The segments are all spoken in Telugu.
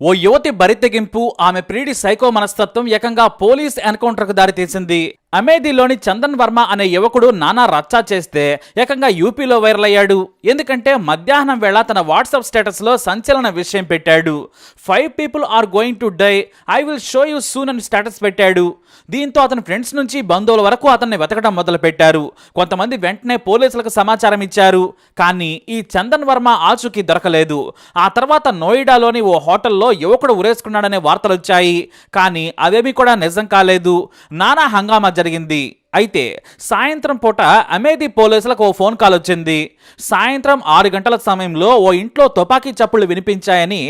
ఓ యువతి బరితెగింపు ఆమె ప్రీడి సైకో మనస్తత్వం ఏకంగా పోలీస్ ఎన్కౌంటర్కు దారితీసింది. అమేథీలోని చందన్ వర్మ అనే యువకుడు నానా రచ్చా చేస్తే ఏకంగా యూపీలో వైరల్ అయ్యాడు. ఎందుకంటే మధ్యాహ్నం వేళ తన వాట్సాప్ స్టేటస్లో సంచలన విషయం పెట్టాడు. Five people are going to die I will show you soon అని స్టేటస్ పెట్టాడు. దీంతో అతని ఫ్రెండ్స్ నుంచి బంధువుల వరకు అతన్ని వెతకడం మొదలుపెట్టారు. కొంతమంది వెంటనే పోలీసులకు సమాచారం ఇచ్చారు. కానీ ఈ చందన్ వర్మ ఆచూకీ దొరకలేదు. ఆ తర్వాత నోయిడాలోని ఓ హోటల్లో యువకుడు ఉరేసుకున్నాడనే వార్తలు వచ్చాయి. కానీ అవేమీ కూడా నిజం కాలేదు. నానా హంగామా జరిగింది. అయితే సాయంత్రం పూట అమేధి పోలీసులకు ఓ ఫోన్ కాల్ వచ్చింది. సాయంత్రం ఆరు గంటల సమయంలో ఓ ఇంట్లో తుపాకీ చప్పుళ్ళు వినిపించాయని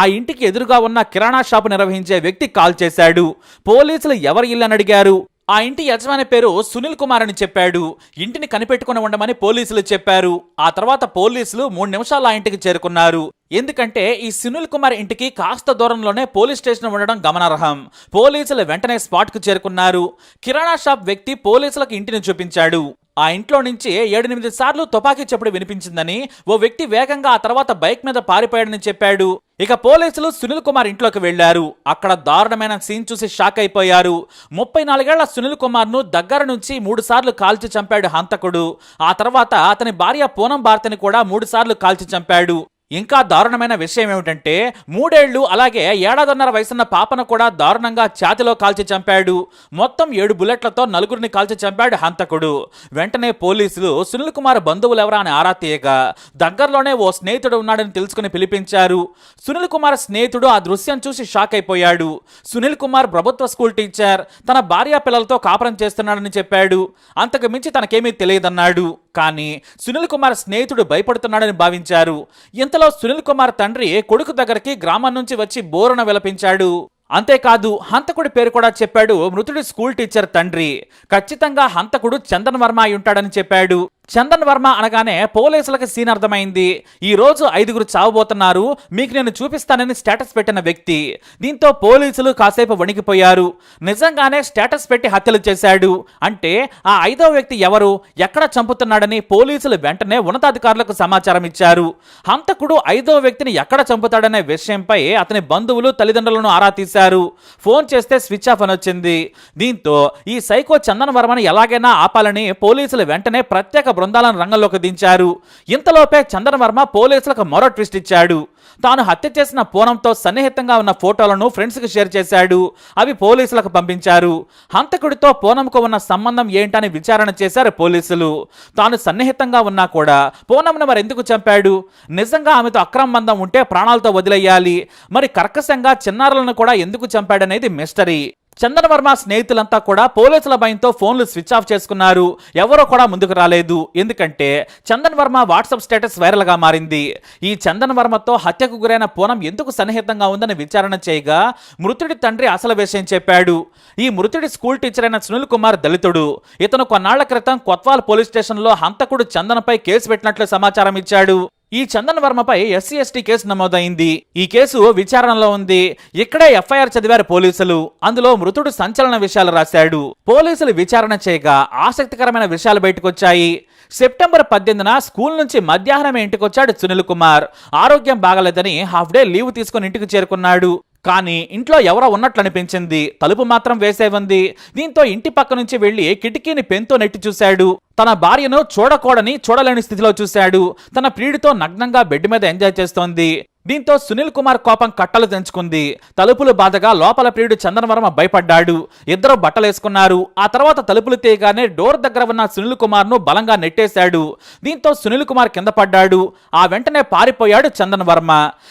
ఆ ఇంటికి ఎదురుగా ఉన్న కిరాణా షాపు నిర్వహించే వ్యక్తి కాల్ చేశాడు. పోలీసులు ఎవరి ఇల్లని అడిగారు. ఆ ఇంటి యజమాని పేరు సునీల్ కుమార్ అని చెప్పాడు. ఇంటిని కనిపెట్టుకుని ఉండమని పోలీసులు చెప్పారు. ఆ తర్వాత పోలీసులు మూడు నిమిషాలు ఆ ఇంటికి చేరుకున్నారు. ఎందుకంటే ఈ సునీల్ కుమార్ ఇంటికి కాస్త దూరంలోనే పోలీస్ స్టేషన్ ఉండడం గమనార్హం. పోలీసులు వెంటనే స్పాట్కు చేరుకున్నారు. కిరాణా షాప్ వ్యక్తి పోలీసులకు ఇంటిని చూపించాడు. ఆ ఇంట్లో నుంచి ఏడెనిమిది సార్లు తుపాకీ చెప్పుడు వినిపించిందని ఓ వ్యక్తి వేగంగా ఆ తర్వాత బైక్ మీద పారిపోయాడని చెప్పాడు. ఇక పోలీసులు సునీల్ కుమార్ ఇంట్లోకి వెళ్ళారు అక్కడ దారుణమైన సీన్ చూసి షాక్ అయిపోయారు. ముప్పై నాలుగేళ్ళ సునీల్ కుమార్ను దగ్గర నుంచి మూడు సార్లు కాల్చి చంపాడు హంతకుడు. ఆ తర్వాత అతని భార్య పూనం భారతిని కూడా మూడు సార్లు కాల్చి చంపాడు. ఇంకా దారుణమైన విషయం ఏమిటంటే మూడేళ్ళు అలాగే ఏడాదిన్నర వయసున్న పాపను కూడా దారుణంగా ఛాతిలో కాల్చి చంపాడు. మొత్తం ఏడు బుల్లెట్లతో నలుగురిని కాల్చి చంపాడు హంతకుడు. వెంటనే పోలీసులు సునీల్ కుమార్ బంధువులు ఎవరా అని ఆరా తీయగా దగ్గరలోనే ఓ స్నేహితుడు ఉన్నాడని తెలుసుకుని పిలిపించారు. సునీల్ కుమార్ స్నేహితుడు ఆ దృశ్యం చూసి షాక్ అయిపోయాడు. సునీల్ కుమార్ ప్రభుత్వ స్కూల్ టీచర్ తన భార్య పిల్లలతో కాపురం చేస్తున్నాడని చెప్పాడు. అంతకు మించి తనకేమీ తెలియదన్నాడు. కానీ సునీల్ కుమార్ స్నేహితుడు భయపడుతున్నాడని భావించారు. ఇంతలో సునీల్ కుమార్ తండ్రి కొడుకు దగ్గరికి గ్రామం నుంచి వచ్చి బోరున విలపించాడు. అంతేకాదు హంతకుడి పేరు కూడా చెప్పాడు మృతుడి స్కూల్ టీచర్ తండ్రి. ఖచ్చితంగా హంతకుడు చందన్ వర్మ అయి ఉంటాడని చెప్పాడు. చందన్ వర్మ అనగానే పోలీసులకు సీన్ అర్థమైంది. ఈ రోజు ఐదుగురు చావబోతున్నారు. మీకు నేను చూపిస్తానని స్టేటస్ పెట్టిన వ్యక్తి. దీంతో పోలీసులు కాసేపు వణికిపోయారు. నిజంగానే స్టేటస్ పెట్టి హత్యలు చేశాడు. అంటే ఆ ఐదవ వ్యక్తి ఎవరు? ఎక్కడ చంపుతున్నాడని పోలీసులు వెంటనే ఉన్నతాధికారులకు సమాచారం ఇచ్చారు. హంతకుడు ఐదవ వ్యక్తిని ఎక్కడ చంపుతాడనే విషయంపై అతని బంధువులు తల్లిదండ్రులను ఆరా తీశారు. ఫోన్ చేస్తే స్విచ్ ఆఫ్ అని వచ్చింది. దీంతో ఈ సైకో చందన్ వర్మని ఎలాగైనా ఆపాలని పోలీసులు వెంటనే ప్రత్యేక బృందాలను రంగంలోకి దించారు. ఇంతలోపే చందనవర్మ పోలీసులకు మరో ట్విస్ట్ ఇచ్చాడు. తాను హత్య చేసిన పూనంతో సన్నిహితంగా ఉన్న ఫోటోలను ఫ్రెండ్స్కి షేర్ చేశాడు. అవి పోలీసులకు పంపించారు. హంతకుడితో పూనంకు ఉన్న సంబంధం ఏంటని విచారణ చేశారు పోలీసులు. తాను సన్నిహితంగా ఉన్నా కూడా పూనంను మరి ఎందుకు చంపాడు? నిజంగా ఆమెతో అక్రమబంధం ఉంటే ప్రాణాలతో వదిలేయాలి. మరి కర్కశంగా చిన్నారులను కూడా ఎందుకు చంపాడనేది మిస్టరీ చందన్ వర్మ స్నేహితులంతా కూడా పోలీసుల భయంతో ఫోన్లు స్విచ్ ఆఫ్ చేసుకున్నారు. ఎవరో కూడా ముందుకు రాలేదు. ఎందుకంటే చందన్ వర్మ వాట్సాప్ స్టేటస్ వైరల్గా మారింది. ఈ చందన్ వర్మతో హత్యకు గురైన పూనం ఎందుకు సన్నిహితంగా ఉందని విచారణ చేయగా మృతుడి తండ్రి అసలు విషయం చెప్పాడు. ఈ మృతుడి స్కూల్ టీచర్ అయిన సునీల్ కుమార్ దళితుడు. ఇతను కొన్నాళ్ళ క్రితం కొత్వాల్ పోలీస్ స్టేషన్లో హంతకుడు చందన్పై కేసు పెట్టినట్లు సమాచారం ఇచ్చాడు. ఈ చందన్ వర్మపై ఎస్సీ ఎస్టీ కేసు నమోదైంది. ఈ కేసు విచారణలో ఉంది. ఇక్కడే ఎఫ్ఐఆర్ చదివారు పోలీసులు. అందులో మృతుడు సంచలన విషయాలు రాశాడు. పోలీసులు విచారణ చేయగా ఆసక్తికరమైన విషయాలు బయటకొచ్చాయి. సెప్టెంబర్ పద్దెనిమిదిన స్కూల్ నుంచి మధ్యాహ్నమే ఇంటికొచ్చాడు సునీల్ కుమార్. ఆరోగ్యం బాగలేదని హాఫ్ డే లీవ్ తీసుకుని ఇంటికి చేరుకున్నాడు. కానీ ఇంట్లో ఎవరో ఉన్నట్లు అనిపించింది తలుపు మాత్రం వేసే ఉంది దీంతో ఇంటి పక్క నుంచి వెళ్ళి కిటికీని పెంతో నెట్టి చూశాడు. తన భార్యను చూడకూడని చూడలేని స్థితిలో చూశాడు. తన ప్రియుడితో నగ్నంగా బెడ్ మీద ఎంజాయ్ చేస్తోంది. దీంతో సునీల్ కుమార్ కోపం కట్టలు తెంచుకుంది. తలుపులు బాధగా లోపల ప్రియుడు చందనవర్మ భయపడ్డాడు. ఇద్దరు బట్టలేసుకున్నారు. ఆ తర్వాత తలుపులు తీయగానే డోర్ దగ్గర ఉన్న సునీల్ కుమార్ను బలంగా నెట్టేశాడు. దీంతో సునీల్ కుమార్ కింద పడ్డాడు. ఆ వెంటనే పారిపోయాడు చందనవర్మ.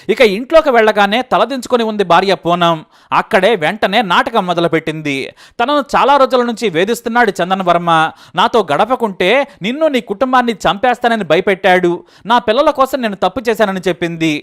ఇక ఇంట్లోకి వెళ్ళగానే తలదించుకొని ఉంది భార్య పూనం. అక్కడే వెంటనే నాటకం మొదలుపెట్టింది. తనను చాలా రోజుల నుంచి వేధిస్తున్నాడు చందనవర్మ. నాతో గడపకుంటే నిన్ను నీ కుటుంబాన్ని చంపేస్తానని భయపెట్టాడు. నా పిల్లల కోసం నేను తప్పు చేశానని చెప్పింది.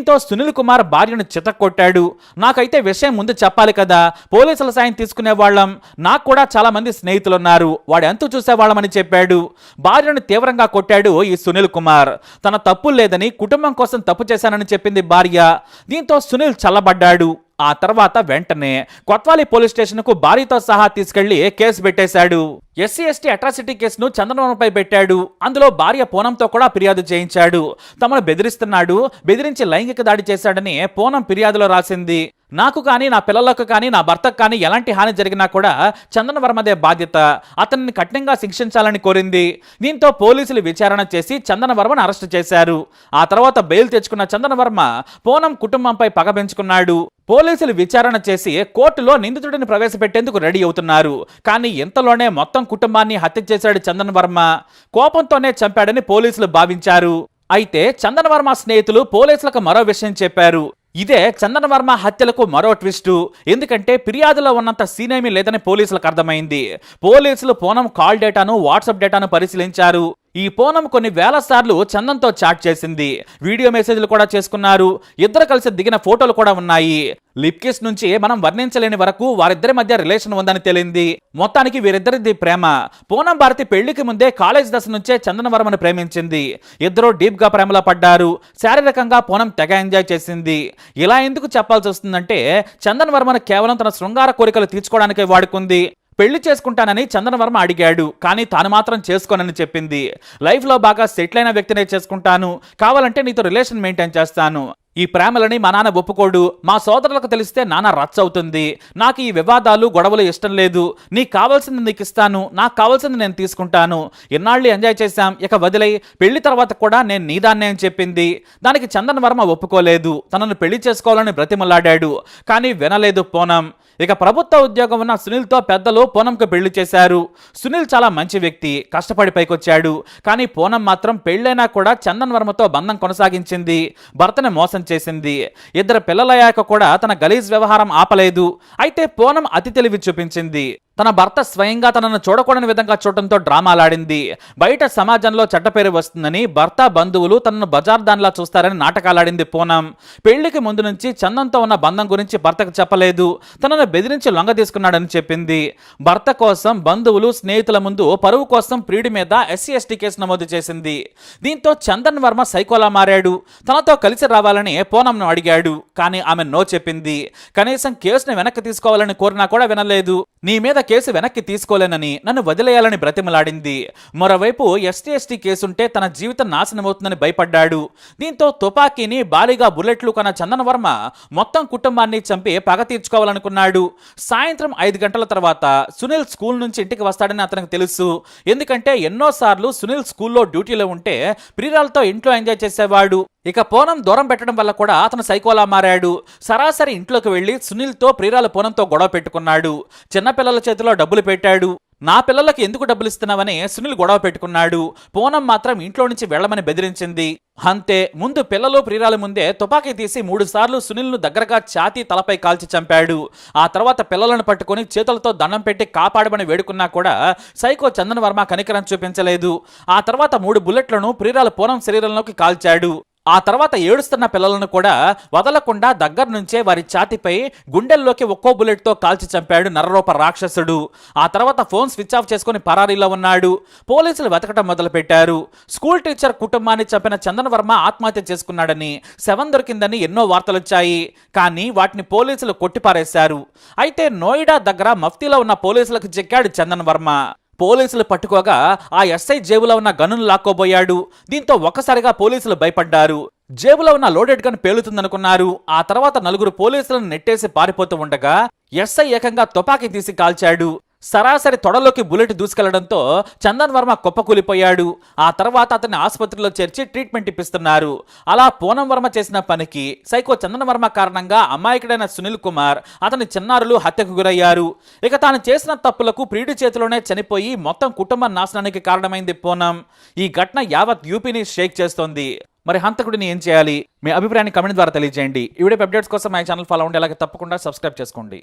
దీంతో సునీల్ కుమార్ భార్యను చితక్కొట్టాడు. నాకైతే విషయం ముందు చెప్పాలి కదా. పోలీసుల సాయం తీసుకునే వాళ్ళం. నాకు కూడా చాలా మంది స్నేహితులున్నారు. వాడు ఎంత చూసేవాళ్ళమని చెప్పాడు. భార్యను తీవ్రంగా కొట్టాడు ఈ సునీల్ కుమార్. తన తప్పు లేదని కుటుంబం కోసం తప్పు చేశానని చెప్పింది భార్య. దీంతో సునీల్ చల్లబడ్డాడు. ఆ తర్వాత వెంటనే కొత్వాలి పోలీస్ స్టేషన్కు భార్యతో సహా తీసుకెళ్ళి కేసు పెట్టేశాడు. ఎస్సీ ఎస్టీ అట్రాసిటీ కేసును చంద్రబాబుపై పెట్టాడు. అందులో భార్య పూనంతో కూడా ఫిర్యాదు చేయించాడు. తమను బెదిరిస్తున్నాడు. బెదిరించి లైంగిక దాడి చేశాడని పూనం ఫిర్యాదులో రాసింది. నాకు కానీ నా పిల్లలకు కానీ నా భర్తకు కానీ ఎలాంటి హాని జరిగినా కూడా చందన్ వర్మదే బాధ్యత. అతన్ని కఠినంగా శిక్షించాలని కోరింది. దీంతో పోలీసులు విచారణ చేసి చందన వర్మను అరెస్టు చేశారు. ఆ తర్వాత బెయిల్ తెచ్చుకున్న చందన వర్మ పూనం కుటుంబంపై పగ పెంచుకున్నాడు. పోలీసులు విచారణ చేసి కోర్టులో నిందితుడిని ప్రవేశపెట్టేందుకు రెడీ అవుతున్నారు. కానీ ఇంతలోనే మొత్తం కుటుంబాన్ని హత్య చేశాడు చందన్ వర్మ. కోపంతోనే చంపాడని పోలీసులు భావించారు. అయితే చందన్ వర్మ స్నేహితులు పోలీసులకు మరో విషయం చెప్పారు. ఇదే చందన్ వర్మ హత్యలకు మరో ట్విస్టు. ఎందుకంటే ఫిర్యాదులో ఉన్నంత సీనేమీ లేదని పోలీసులకు అర్థమైంది. పోలీసులు పూనం కాల్ డేటాను వాట్సాప్ డేటాను పరిశీలించారు. ఈ పూనం కొన్ని వేల సార్లు చందన్తో చాట్ చేసింది. వీడియో మెసేజ్లు కూడా చేసుకున్నారు. ఇద్దరు కలిసి దిగిన ఫోటోలు కూడా ఉన్నాయి. లిప్ కిస్ నుంచి మనం వర్ణించలేని వరకు వారిద్దరి మధ్య రిలేషన్ ఉందని తేలింది. మొత్తానికి వీరిద్దరిది ప్రేమ. పూనం భారతి పెళ్ళికి ముందే కాలేజ్ దశ నుంచే చందన వర్మను ప్రేమించింది. ఇద్దరు డీప్గా ప్రేమలో పడ్డారు. శారీరకంగా పూనం తెగ ఎంజాయ్ చేసింది. ఇలా ఎందుకు చెప్పాల్సి వస్తుందంటే చందన వర్మను కేవలం తన శృంగార కోరికలు తీర్చుకోవడానికే వాడుకుంది. పెళ్ళి చేసుకుంటానని చందనవర్మ అడిగాడు. కానీ తాను మాత్రం చేసుకోనని చెప్పింది. లైఫ్లో బాగా సెటిల్ అయిన వ్యక్తినే చేసుకుంటాను. కావాలంటే నీతో రిలేషన్ మెయింటైన్ చేస్తాను. ఈ ప్రేమలని మా నాన్న ఒప్పుకోడు. మా సోదరులకు తెలిస్తే నాన్న రచ్చ అవుతుంది నాకు ఈ వివాదాలు గొడవలు ఇష్టం లేదు. నీకు కావాల్సింది నీకు ఇస్తాను. నాకు కావాల్సింది నేను తీసుకుంటాను. ఎన్నాళ్ళు ఎంజాయ్ చేశాం. ఇక వదిలై పెళ్ళి తర్వాత కూడా నేను నీదాన్నే అని చెప్పింది. దానికి చందన్ వర్మ ఒప్పుకోలేదు. తనను పెళ్ళి చేసుకోవాలని బ్రతిమలాడాడు. కానీ వినలేదు పూనం. ఇక ప్రభుత్వ ఉద్యోగం ఉన్న సునీల్తో పెద్దలు పూనంకు పెళ్ళి చేశారు. సునీల్ చాలా మంచి వ్యక్తి. కష్టపడి పైకొచ్చాడు. కానీ పూనం మాత్రం పెళ్ళైనా కూడా చందన్ వర్మతో బంధం కొనసాగించింది. భర్తని మోసం చేసింది. ఇద్దరు పిల్లలయ్యాక కూడా తన గలీజ్ వ్యవహారం ఆపలేదు. అయితే పూనం అతి తెలివి చూపించింది. తన భర్త స్వయంగా తనను చూడకూడని విధంగా చూడటంతో డ్రామాలాడింది. బయట సమాజంలో చెడ్డ పేరు వస్తుందని భర్త బంధువులు తనను బజార్ దానిలా చూస్తారని నాటకాలాడింది పూనం. పెళ్ళికి ముందు నుంచి చందంతో ఉన్న బంధం గురించి భర్తకు చెప్పలేదు. తనను బెదిరించి లొంగ తీసుకున్నాడని చెప్పింది. భర్త కోసం బంధువులు స్నేహితుల ముందు పరువు కోసం ప్రియుడి మీద ఎస్సీ ఎస్టీ కేసు నమోదు చేసింది. దీంతో చందన్ వర్మ సైకోలా మారాడు. తనతో కలిసి రావాలని పూనంను అడిగాడు. కానీ ఆమె నో చెప్పింది. కనీసం కేసును వెనక్కి తీసుకోవాలని కోరినా కూడా వినలేదు. నీ మీద కేసు వెనక్కి తీసుకోలేనని నన్ను వదిలేయాలని బ్రతిమలాడింది. మరోవైపు ఎస్టీ ఎస్టీ కేసుంటే తన జీవితం నాశనమవుతుందని భయపడ్డాడు. దీంతో తుపాకీని భారీగా బుల్లెట్లు కొన్న చందన వర్మ మొత్తం కుటుంబాన్ని చంపి పగ తీర్చుకోవాలనుకున్నాడు. సాయంత్రం ఐదు గంటల తర్వాత సునీల్ స్కూల్ నుంచి ఇంటికి వస్తాడని అతనికి తెలుసు. ఎందుకంటే ఎన్నోసార్లు సునీల్ స్కూల్లో డ్యూటీలో ఉంటే ప్రియురాలతో ఇంట్లో ఎంజాయ్ చేసేవాడు. ఇక పూనం దూరం పెట్టడం వల్ల కూడా అతను సైకోలా మారాడు. సరాసరి ఇంట్లోకి వెళ్ళి సునీల్తో ప్రియురాల పూనంతో గొడవ పెట్టుకున్నాడు. చిన్నపిల్లల చేతిలో డబ్బులు పెట్టాడు. నా పిల్లలకు ఎందుకు డబ్బులు ఇస్తున్నావని సునీల్ గొడవ పెట్టుకున్నాడు. పూనం మాత్రం ఇంట్లో నుంచి వెళ్ళమని బెదిరించింది. అంతే ముందు పిల్లలు ప్రియురాల ముందే తుపాకీ తీసి మూడు సార్లు సునీల్ను దగ్గరగా ఛాతీ తలపై కాల్చి చంపాడు. ఆ తర్వాత పిల్లలను పట్టుకొని చేతులతో దండం పెట్టి కాపాడమని వేడుకున్నా కూడా సైకో చందన్ వర్మ కనికరం చూపించలేదు. ఆ తర్వాత మూడు బుల్లెట్లను ప్రియురాల పూనం శరీరంలోకి కాల్చాడు. ఆ తర్వాత ఏడుస్తున్న పిల్లలను కూడా వదలకుండా దగ్గర నుంచే వారి ఛాతిపై గుండెల్లోకి ఒక్కో బుల్లెట్తో కాల్చి చంపాడు నరరూప రాక్షసుడు. ఆ తర్వాత ఫోన్ స్విచ్ ఆఫ్ చేసుకుని పరారీలో ఉన్నాడు. పోలీసులు వెతకటం మొదలుపెట్టారు. స్కూల్ టీచర్ కుటుంబాన్ని చంపిన చందన్ వర్మ ఆత్మహత్య చేసుకున్నాడని శవం దొరికిందని ఎన్నో వార్తలొచ్చాయి. కానీ వాటిని పోలీసులు కొట్టిపారేశారు. అయితే నోయిడా దగ్గర మఫ్తీలో ఉన్న పోలీసులకు చిక్కాడు చందన్ వర్మ పోలీసులు పట్టుకోగా ఆ ఎస్ఐ జేబులో ఉన్న గన్నును లాక్కోబోయాడు. దీంతో ఒక్కసారిగా పోలీసులు భయపడ్డారు. జేబులో ఉన్న లోడెడ్ గన్ పేలుతుందనుకున్నారు. ఆ తర్వాత నలుగురు పోలీసులను నెట్టేసి పారిపోతూ ఉండగా ఎస్ఐ ఏకంగా తుపాకీ తీసి కాల్చాడు. సరాసరి తొడలోకి బుల్లెట్ దూసుకెళ్ళడంతో చందన్ వర్మ కుప్పకూలిపోయాడు. ఆ తర్వాత అతన్ని ఆసుపత్రిలో చేర్చి ట్రీట్మెంట్ ఇప్పిస్తున్నారు. అలా పూనం వర్మ చేసిన పనికి సైకో చందన్ వర్మ కారణంగా అమాయకుడైన సునీల్ కుమార్ అతని చిన్నారులు హత్యకు గురయ్యారు. ఇక తాను చేసిన తప్పులకు ప్రియుడి చేతిలోనే చనిపోయి మొత్తం కుటుంబ నాశనానికి కారణమైంది పూనం. ఈ ఘటన యావత్ యూపీని షేక్ చేస్తోంది. మరి హంతకుడిని ఏం చేయాలి? మీ అభిప్రాయాన్ని కమెంట్ ద్వారా తెలియజేయండి. ఈ వీడియో అప్డేట్స్ కోసం మా ఛానల్ ఫాలో ఉండే అలాగే తప్పకుండా సబ్స్క్రైబ్ చేసుకోండి.